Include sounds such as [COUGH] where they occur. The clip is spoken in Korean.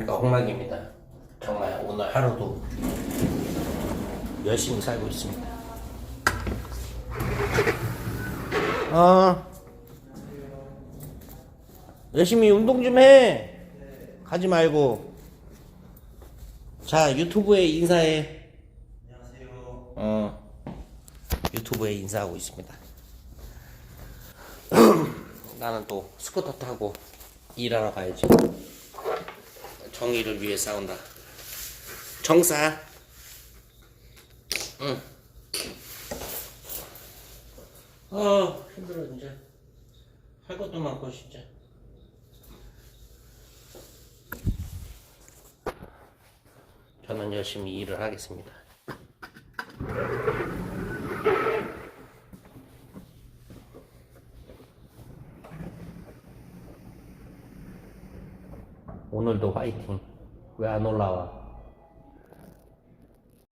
안녕하십니까 홍락입니다. 정말 오늘 하루도 열심히 살고 있습니다. 어 열심히 운동 좀 해. 가지 말고. 자 유튜브에 인사해. 안녕하세요. 어 유튜브에 인사하고 있습니다. [CLEARS THROAT] 나는 또 스쿠터 타고 일하러 가야지. 정의를 위해 싸운다. 정사. 응. 아 힘들어 진짜. 할 것도 많고 진짜. 저는 열심히 일을 하겠습니다. 오늘도 화이팅. 왜 안 올라와?